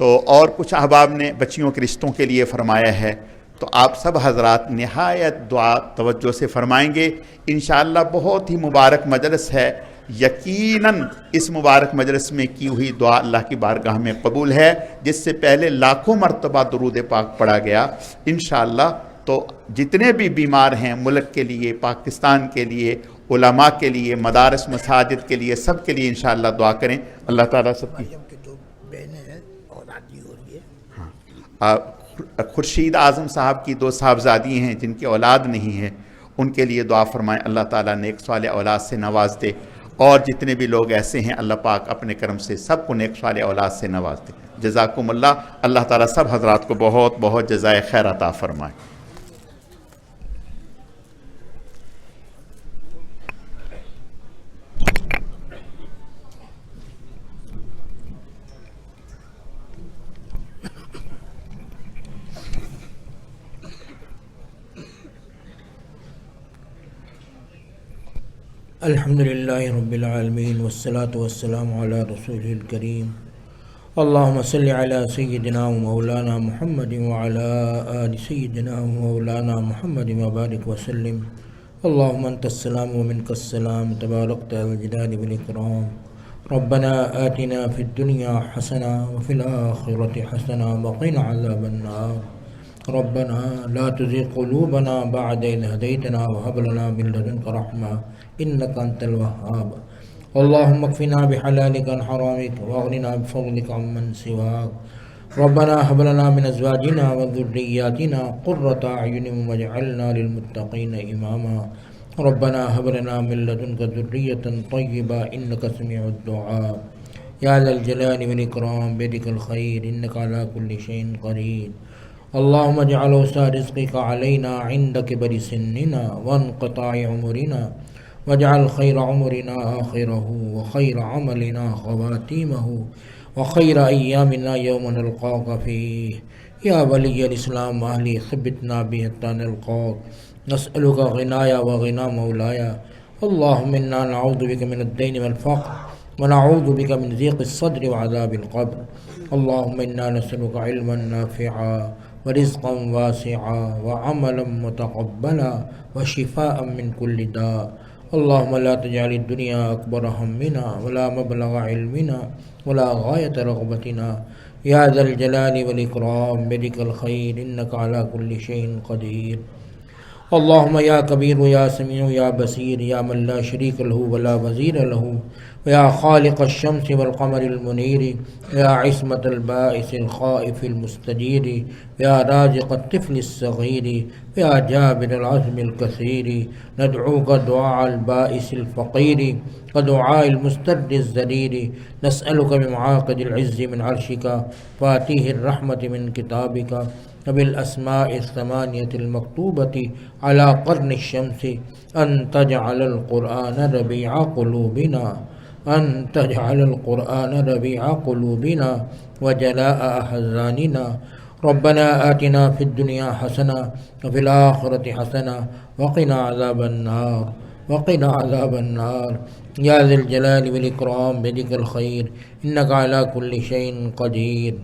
تو اور کچھ احباب نے بچیوں کے رشتوں کے لیے فرمایا ہے، تو آپ سب حضرات نہایت دعا، توجہ سے فرمائیں گے۔ انشاءاللہ بہت ہی مبارک مجلس ہے۔ یقیناً اس مبارک مجلس میں کی ہوئی دعا اللہ کی بارگاہ میں قبول ہے، جس سے پہلے لاکھوں مرتبہ درود پاک پڑھا گیا۔ انشاءاللہ تو جتنے بھی بیمار ہیں ملک کے لیے، پاکستان کے لیے، علماء کے لیے، مدارس، مساجد کے لیے، سب کے لیے انشاءاللہ دعا کریں۔ اللہ تعالیٰ سب کی خورشید اعظم صاحب کی دو صاحبزادی ہیں جن کی اولاد نہیں ہے، ان کے لیے دعا فرمائیں۔ اللہ تعالیٰ نیک سوال اولاد سے نواز دے۔ اور جتنے بھی لوگ ایسے ہیں، اللہ پاک اپنے کرم سے سب کو نیک سوال اولاد سے نواز دے۔ جزاکم اللہ۔ اللہ تعالیٰ سب حضرات کو بہت بہت جزائے خیر عطا فرمائے۔ الحمد لله رب العالمين والصلاة والسلام على رسوله الكريم. اللهم صل على سيدنا ومولانا محمد وعلى آل سيدنا ومولانا محمد وبارك وسلم. اللهم أنت السلام ومنك السلام. تباركت والجلال والإكرام. ربنا آتنا في الدنيا حسنة وفي الآخرة حسنة وقنا عذاب النار. ربنا لا تزغ قلوبنا بعد إذ هديتنا وهب لنا من لدنك رحمة إنك أنت الوهاب. اللهم اكفنا بحلالك عن حرامك وأغننا بفضلك عمن سواك. ربنا هب لنا من أزواجنا وذرياتنا قرة أعين واجعلنا للمتقين إماما. ربنا هب لنا من لدنك ذرية طيبة إنك سميع الدعاء. يا ذا الجلال والإكرام بيدك الخير إنك على كل شيء قدير. اللهم اجعل وسع رزقك علينا عند كبر سننا وانقطاع عمرنا واجعل خير عمرنا آخره وخير عملنا خواتيمه وخير أيامنا يوم نلقاك فيه. يا ولي الإسلام أهلي ثبتنا به حتى نلقاك. نسألك غنايا وغنى مولايا. اللهم إنا نعوذ بك من الدين والفقر ونعوذ بك من ضيق الصدر وعذاب القبر. اللهم إنا نسألك علما نافعا ورزقا واسعا وعملا متقبلا وشفاء من كل داء. اللهم لا تجعل الدنيا أكبر همنا ولا مبلغ علمنا ولا غاية رغبتنا. يا ذا الجلال والإكرام بك الخير إنك على كل شيء قدير. اللهم يا كبير يا سميع يا بصير يا من لا شريك له ولا وزير له. ويا خالق الشمس والقمر المنير يا عصمة البائس الخائف المستجير يا رازق الطفل الصغير يا جابر العزم الكثير. ندعوك دعاء البائس الفقير ودعاء المسترد الزليل نسألك بمعاقد العز من عرشك فاتيه الرحمة من كتابك. وبالأسماء الثمانية المكتوبة على قرن الشمس أن تجعل القرآن ربيع قلوبنا. أن تجعل القرآن ربيع قلوبنا وجلاء أحزاننا. ربنا آتنا في الدنيا حسنة وفي الآخرة حسنة وقنا عذاب النار. وقنا عذاب النار. يا ذا الجلال والإكرام بذكر الخير إنك على كل شيء قدير.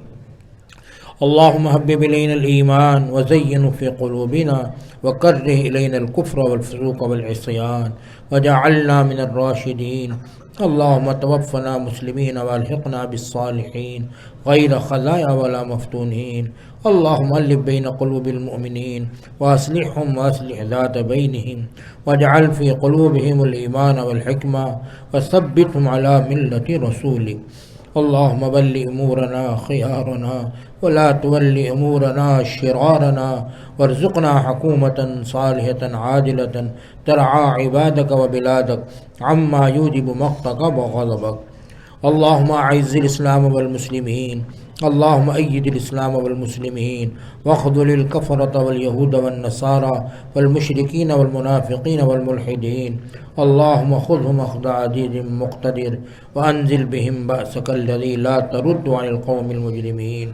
اللهم حبب إلينا الإيمان وزينه في قلوبنا وكره إلينا الكفر والفسوق والعصيان وجعلنا من الراشدين. اللهم توفنا مسلمين والحقنا بالصالحين غير خزايا ولا مفتونين. اللهم ألف بين قلوب المؤمنين وأصلحهم وأصلح ذات بينهم واجعل في قلوبهم الإيمان والحكمة وثبتهم على ملة رسولك. اللهم بل أمورنا خيارنا ولا تول أمورنا شرارنا وارزقنا حكومة صالحة عادلة ترعى عبادك وبلادك عما يوجب مقتك وغضبك اللهم أعز الإسلام والمسلمين اللهم أيد الإسلام والمسلمين واخذل الكفرة واليهود والنصارى والمشركين والمنافقين والملحدين. اللهم خذهم أخذ عزيز مقتدر وأنزل بهم بأسك الذي لا ترد عن القوم المجرمين.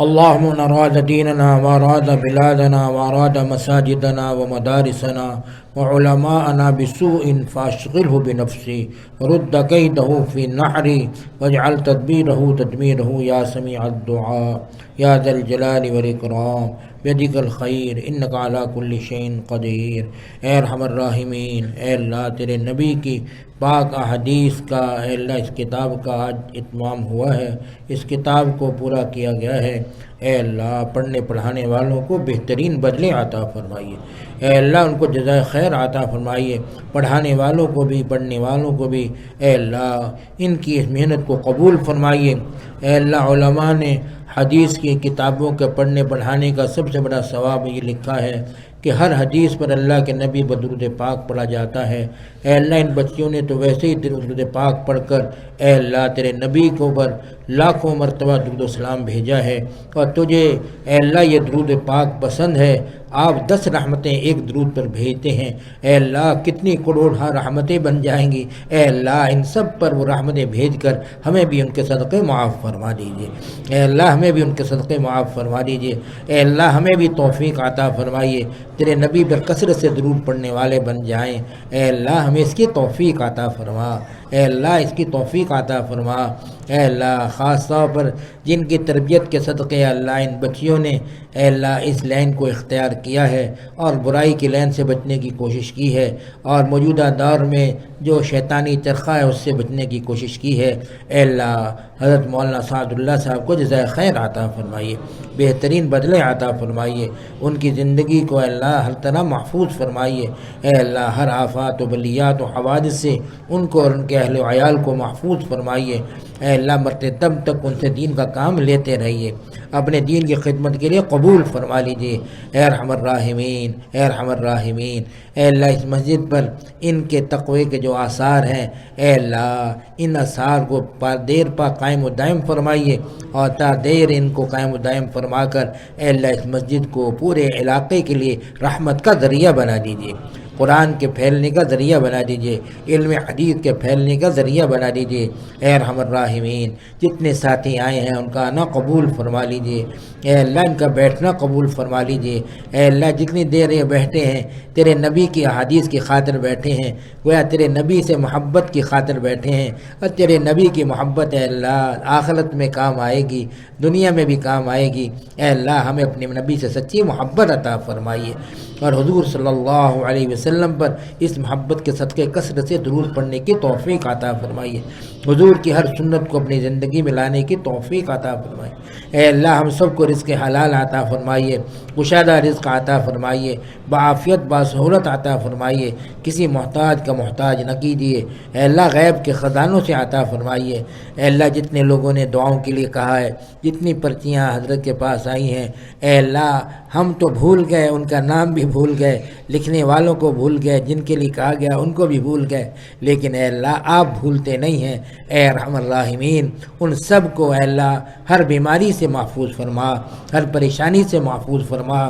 اللهم من أراد ديننا وأراد بلادنا وأراد مساجدنا ومدارسنا وعلماءنا بسوء فاشغله بنفسه ورد كيده في النحر واجعل تدبيره تدميره يا سميع الدعاء يا ذا الجلال والإكرام بیدک الخیر انک علی کل شین قدیر اے ارحم الراحمین اے اللہ تیرے نبی کی پاک احادیث کا اے اللہ اس کتاب کا آج اتمام ہوا ہے اس کتاب کو پورا کیا گیا ہے اے اللہ، پڑھنے پڑھانے والوں کو بہترین بدلے عطا فرمائیے۔ اے اللہ، ان کو جزائے خیر عطا فرمائیے۔ پڑھانے والوں کو بھی، پڑھنے والوں کو بھی۔ اے اللہ، ان کی اس محنت کو قبول فرمائیے۔ اے اللہ، علماء نے حدیث کی کتابوں کے پڑھنے پڑھانے کا سب سے بڑا ثواب یہ لکھا ہے کہ ہر حدیث پر اللہ کے نبی بدرود پاک پڑھا جاتا ہے۔ اے اللہ، ان بچیوں نے تو ویسے ہی درود پاک پڑھ کر، اے اللہ، تیرے نبی کو پر لاکھوں مرتبہ درود و سلام بھیجا ہے اور تجھے اے اللہ یہ درود پاک پسند ہے، آپ دس رحمتیں ایک درود پر بھیجتے ہیں۔ اے اللہ، کتنی کروڑ ہاں رحمتیں بن جائیں گی۔ اے اللہ، ان سب پر وہ رحمتیں بھیج کر ہمیں بھی ان کے صدقے معاف فرما دیجیے۔ اے اللہ، ہمیں بھی ان کے صدقے معاف فرما دیجیے۔ اے اللہ، ہمیں بھی توفیق عطا فرمائیے۔ تیرے نبی پر کثرت سے درود پڑھنے والے بن جائیں۔ اے اللہ، ہمیں اس کی توفیق عطا فرما۔ اے اللہ اس کی توفیق عطا فرما۔ اے اللہ خاص طور پر جن کی تربیت کے صدقے اللہ ان بچیوں نے اے اللہ اس لین کو اختیار کیا ہے اور برائی کی لین سے بچنے کی کوشش کی ہے اور موجودہ دور میں جو شیطانی چرخہ ہے اس سے بچنے کی کوشش کی ہے۔ اے اللہ، حضرت مولانا سعد اللہ صاحب کو جزائے خیر عطا فرمائیے، بہترین بدلے عطا فرمائیے، ان کی زندگی کو اے اللہ ہر طرح محفوظ فرمائیے۔ اے اللہ، ہر آفات و بلیات و حوادث سے ان کو اور ان کے اہل و عیال کو محفوظ فرمائیے۔ اے اللہ مرتے تب تک ان سے دین کا کام لیتے رہیے۔ اپنے دین کی خدمت کے لیے قبول فرما لیجیے اے رحم الراحمین، اے رحم الراحمین، اے اللہ اس مسجد پر ان کے تقوی کے جو آثار ہیں، اے اللہ ان آثار کو پا دیر پا قائم و دائم فرمائیے۔ اور تا دیر ان کو قائم و دائم فرما کر اے اللہ اس مسجد کو پورے علاقے کے لیے رحمت کا ذریعہ بنا دیجیے قرآن کے پھیلنے کا ذریعہ بنا دیجیے علم حدیث کے پھیلنے کا ذریعہ بنا دیجیے اے رحم الراحمین، جتنے ساتھی آئے ہیں ان کا آنا قبول فرما لیجیے اے اللہ، ان کا بیٹھنا قبول فرما لیجیے اے اللہ، جتنی دیر یہ بیٹھے ہیں، تیرے نبی کی حدیث کی خاطر بیٹھے ہیں۔ گویا تیرے نبی سے محبت کی خاطر بیٹھے ہیں۔ اور تیرے نبی کی محبت اے اللہ، آخرت میں کام آئے گی، دنیا میں بھی کام آئے گی۔ اے اللہ، ہمیں اپنے نبی سے سچی محبت عطا فرمائیے۔ اور حضور صلی اللہ علیہ وسلم پر اس محبت کے صدقے کثرت سے درود پڑھنے کی توفیق عطا فرمائیے۔ حضور کی ہر سنت کو اپنی زندگی میں لانے کی توفیق عطا فرمائیے۔ اے اللہ، ہم سب کو رزق حلال عطا فرمائیے، کشادہ رزق عطا فرمائیے بعافیت باسہولت عطا فرمائیے، کسی محتاج کا محتاج نہ کیجیے۔ اے اللہ، غیب کے خزانوں سے عطا فرمائیے۔ اے اللہ، جتنے لوگوں نے دعاؤں کے لیے کہا ہے، جتنی پرچیاں حضرت کے پاس آئی ہیں، اے اللہ، ہم تو بھول گئے، ان کا نام بھی بھول گئے، لکھنے والوں کو بھول گئے، جن کے لیے کہا گیا ان کو بھی بھول گئے۔ لیکن اے اللہ، آپ بھولتے نہیں ہیں۔ اے رحم الرحمین ان سب کو اے اللہ، ہر بیماری سے محفوظ فرما، ہر پریشانی سے محفوظ فرما۔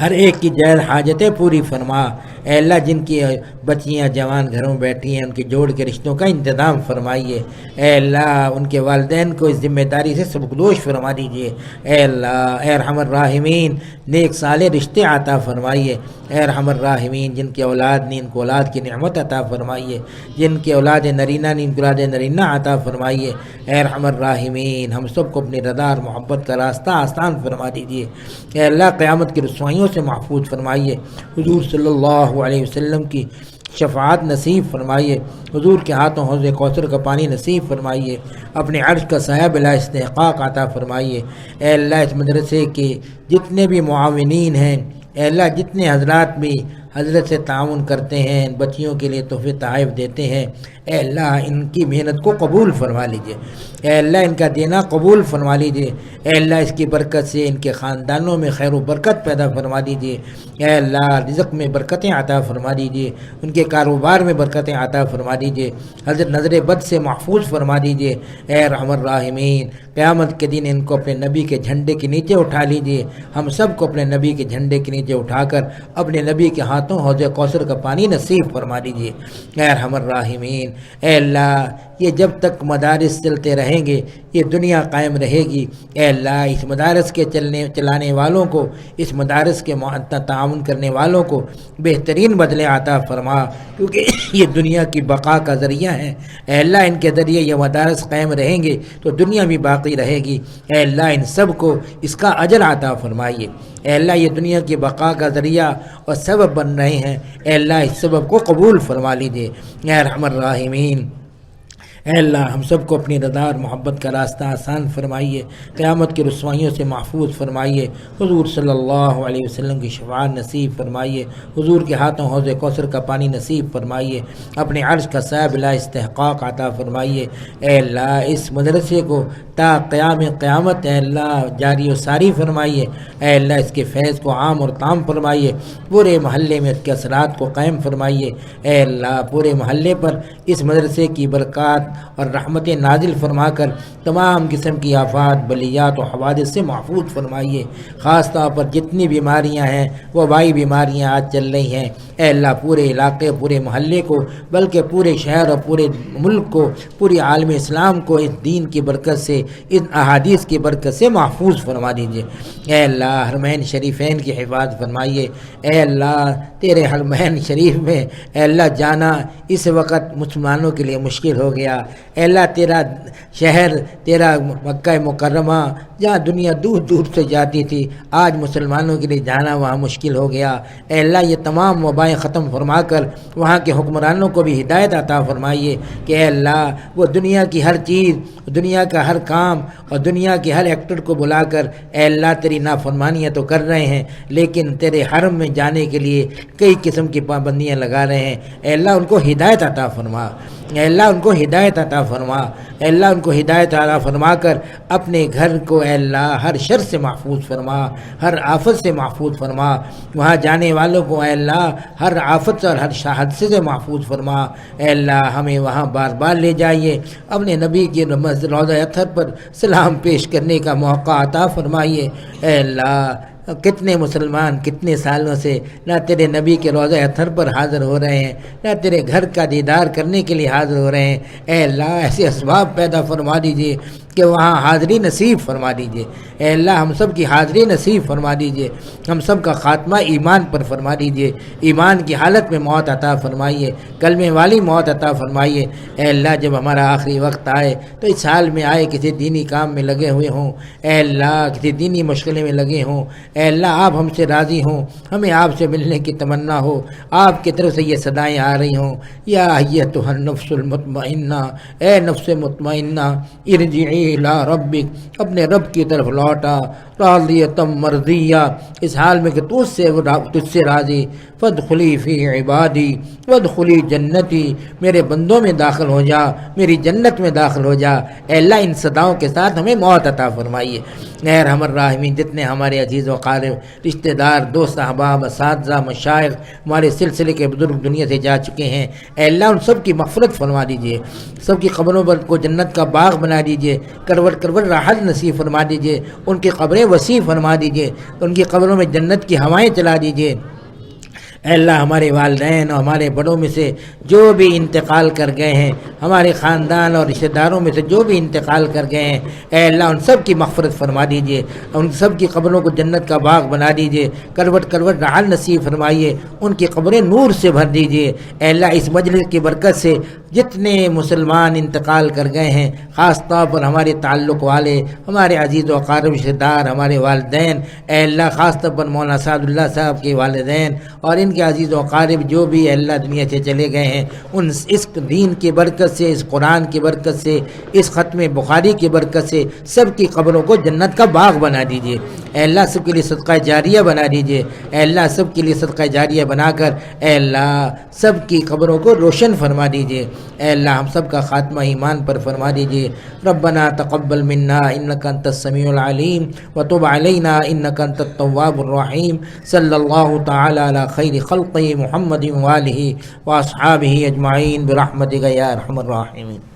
ہر ایک کی جیل حاجتیں پوری فرما۔ اے اللہ، جن کی بچیاں جوان گھروں بیٹھی ہیں، ان کے جوڑ کے رشتوں کا انتظام فرمائیے۔ اے اللہ، ان کے والدین کو اس ذمہ داری سے سبکدوش فرما دیجیے۔ اے اللہ، اے رحم الراحمین، نیک سال رشتے عطا فرمائیے۔ اے رحم الراحمین، جن کے اولاد نے ان کو اولاد کی نعمت عطا فرمائیے۔ جن کے اولاد نرینہ نے ان کو اولاد نرینہ عطا فرمائیے۔ اے رحم الراحمین، ہم سب کو اپنی رضا اور محبت کا راستہ آسان فرما دیجیے۔ اے اللہ، قیامت کی رسوائیوں سے محفوظ فرمائیے۔ حضور صلی اللہ علیہ وسلم کی شفاعت نصیب فرمائیے۔ حضور کے ہاتھوں حوض کوثر کا پانی نصیب فرمائیے۔ اپنے عرش کا سایہ بلا استحقاق عطا فرمائیے۔ اے اللہ اس مدرسے کے جتنے بھی معاونین ہیں، اے اللہ جتنے حضرات بھی حضرت سے تعاون کرتے ہیں ان بچیوں کے لیے تحفے تحائف دیتے ہیں۔ اے اللہ، ان کی محنت کو قبول فرما لیجیے اے اللہ، ان کا دینا قبول فرما لیجیے اے اللہ، اس کی برکت سے ان کے خاندانوں میں خیر و برکت پیدا فرما دیجیے اے اللہ، رزق میں برکتیں عطا فرما دیجیے ان کے کاروبار میں برکتیں عطا فرما دیجیے حضرت نظر بد سے محفوظ فرما دیجیے اے رحم الراحمین قیامت کے دن ان کو اپنے نبی کے جھنڈے کے نیچے اٹھا لیجیے ہم سب کو اپنے نبی کے جھنڈے کے نیچے اٹھا کر، اپنے نبی کے ہاتھ ہاتھوں حوض کوثر کا پانی نصیب فرما دیجیے اے رحم الراحمین اے اللہ یہ جب تک مدارس چلتے رہیں گے، یہ دنیا قائم رہے گی۔ اے اللہ، اس مدارس کے چلنے، چلانے والوں کو، اس مدارس کے تعاون کرنے والوں کو بہترین بدلے عطا فرما۔ کیونکہ یہ دنیا کی بقا کا ذریعہ ہے اے اللہ، ان کے ذریعے یہ مدارس قائم رہیں گے تو دنیا بھی باقی رہے گی۔ اے اللہ، ان سب کو اس کا اجر عطا فرمائیے۔ اے اللہ، یہ دنیا کی بقا کا ذریعہ اور سبب بن رہے ہیں۔ اے اللہ، اس سبب کو قبول فرما لیجیے اے رحم الراحمین۔ اے اللہ، ہم سب کو اپنی رضا اور محبت کا راستہ آسان فرمائیے، قیامت کی رسوائیوں سے محفوظ فرمائیے۔ حضور صلی اللہ علیہ وسلم کی شفاعت نصیب فرمائیے۔ حضور کے ہاتھوں حوض کوثر کا پانی نصیب فرمائیے۔ اپنے عرض کا صاحب لا استحقاق عطا فرمائیے۔ اے اللہ، اس مدرسے کو تا قیام قیامت، اے اللہ، جاری و ساری فرمائیے۔ اے اللہ، اس کے فیض کو عام اور تام فرمائیے۔ پورے محلے میں اس کے اثرات کو قائم فرمائیے۔ اے اللہ، پورے محلے پر اس مدرسے کی برکات اور رحمت نازل فرما کر تمام قسم کی آفات، بلیات و حوادث سے محفوظ فرمائیے۔ خاص طور پر جتنی بیماریاں ہیں، وہ بائی بیماریاں آج چل رہی ہیں۔ اے اللہ، پورے علاقے، پورے محلے کو، بلکہ پورے شہر اور پورے ملک کو، پوری عالم اسلام کو اس دین کی برکت سے، اس احادیث کی برکت سے محفوظ فرما دیجیے۔ اے اللہ، حرمین شریفین کی حفاظت فرمائیے۔ اے اللہ، تیرے حرمین شریف میں، اے اللہ، جانا اس وقت مسلمانوں کے لیے مشکل ہو گیا۔ اے اللہ تیرا شہر تیرا مکہ مکرمہ جہاں دنیا دور دور سے جاتی تھی، آج مسلمانوں کے لیے جانا وہاں مشکل ہو گیا۔ اے اللہ، یہ تمام وبائیں ختم فرما کر وہاں کے حکمرانوں کو بھی ہدایت عطا فرمائیے کہ اے اللہ، وہ دنیا کی ہر چیز، دنیا کا ہر کام اور دنیا کے ہر ایکٹر کو بلا کر اے اللہ، تیری نافرمانیاں تو کر رہے ہیں، لیکن تیرے حرم میں جانے کے لیے کئی قسم کی پابندیاں لگا رہے ہیں۔ اے اللہ، ان کو ہدایت عطا فرما۔ اے اللہ، ان کو ہدایت عطا فرما۔ اے اللہ، ان کو ہدایت عطا فرما کر اپنے گھر کو اے اللہ، ہر شر سے محفوظ فرما، ہر آفت سے محفوظ فرما۔ وہاں جانے والوں کو اے اللہ، ہر آفت اور ہر حادثے سے محفوظ فرما۔ اے اللہ، ہمیں وہاں بار بار لے جائیے۔ اپنے نبی کی روضہ اتھر پر سلام پیش کرنے کا موقع عطا فرمائیے۔ اے اللہ، کتنے مسلمان، کتنے سالوں سے نہ تیرے نبی کے روزہ اتھر پر حاضر ہو رہے ہیں، نہ تیرے گھر کا دیدار کرنے کے لیے حاضر ہو رہے ہیں۔ اے اللہ، ایسے اسباب پیدا فرما دیجیے کہ وہاں حاضری نصیب فرما دیجیے اے اللہ، ہم سب کی حاضری نصیب فرما دیجیے ہم سب کا خاتمہ ایمان پر فرما دیجیے ایمان کی حالت میں موت عطا فرمائیے، کلمے والی موت عطا فرمائیے۔ اے اللہ، جب ہمارا آخری وقت آئے تو اس حال میں آئے، کسی دینی کام میں لگے ہوئے ہوں۔ اے اللہ، کسی دینی مشکلے میں لگے ہوں۔ اے اللہ، آپ ہم سے راضی ہوں۔ ہمیں آپ سے ملنے کی تمنا ہو۔ آپ کی طرف سے یہ صدائیں آ رہی ہوں۔ یا تو نفس المطمئنہ، اے نفس مطمئنہ، ارجعی لا ربک اپنے رب کی طرف لوٹا۔ راضیتم مرضیہ اس حال میں کہ تجھ سے تجھ سے راضی۔ فد خلی فی عبادی ود خلی جنتی، میرے بندوں میں داخل ہو جا، میری جنت میں داخل ہو جا۔ اے اللہ، ان صداؤں کے ساتھ ہمیں موت عطا فرمائیے۔ نہر ہمر راہمین، جتنے ہمارے عزیز و قارب، رشتہ دار، دوست، احباب، اساتذہ، مشائق، ہمارے سلسلے کے بزرگ دنیا سے جا چکے ہیں۔ اے اللہ، ان سب کی مغفرت فرما دیجیے سب کی قبروں پر کو جنت کا باغ بنا دیجیے کروٹ کروٹ راحت نصیب فرما دیجیے ان کی قبریں وسیع فرما دیجیے ان کی قبروں میں جنت کی ہوائیں چلا دیجیے اے اللہ، ہمارے والدین اور ہمارے بڑوں میں سے جو بھی انتقال کر گئے ہیں، ہمارے خاندان اور رشتہ داروں میں سے جو بھی انتقال کر گئے ہیں، اے اللہ، ان سب کی مغفرت فرما دیجیے ان سب کی قبروں کو جنت کا باغ بنا دیجیے کروٹ کروٹ رحل نصیب فرمائیے۔ ان کی قبریں نور سے بھر دیجیے اے اللہ، اس مجلس کی برکت سے جتنے مسلمان انتقال کر گئے ہیں، خاص طور پر ہمارے تعلق والے، ہمارے عزیز و قارب رشتہ دار، ہمارے والدین، اے اللہ، خاص طور پر مولانا سعد اللہ صاحب کے والدین اور ان کے عزیز و قارب جو بھی اللہ دنیا سے چلے گئے ہیں، ان اس دین کی برکت سے، اس قرآن کی برکت سے، اس ختم بخاری کی برکت سے سب کی قبروں کو جنت کا باغ بنا دیجیے اے اللہ سب کے لیے صدقہ جاریہ بنا دیجیے اے اللہ سب کے لیے صدقہ جاریہ بنا کر اے اللہ سب کی قبروں کو روشن فرما دیجیے اے اللہ ہم سب کا خاتمہ ایمان پر فرما دیجیے ربنا تقبل منا انك انت السميع العليم وتب علينا انك انت التواب الرحيم صلى الله تعالى على خير خلقه محمد واله واصحابه اجمعين برحمتك يا ارحم الراحمين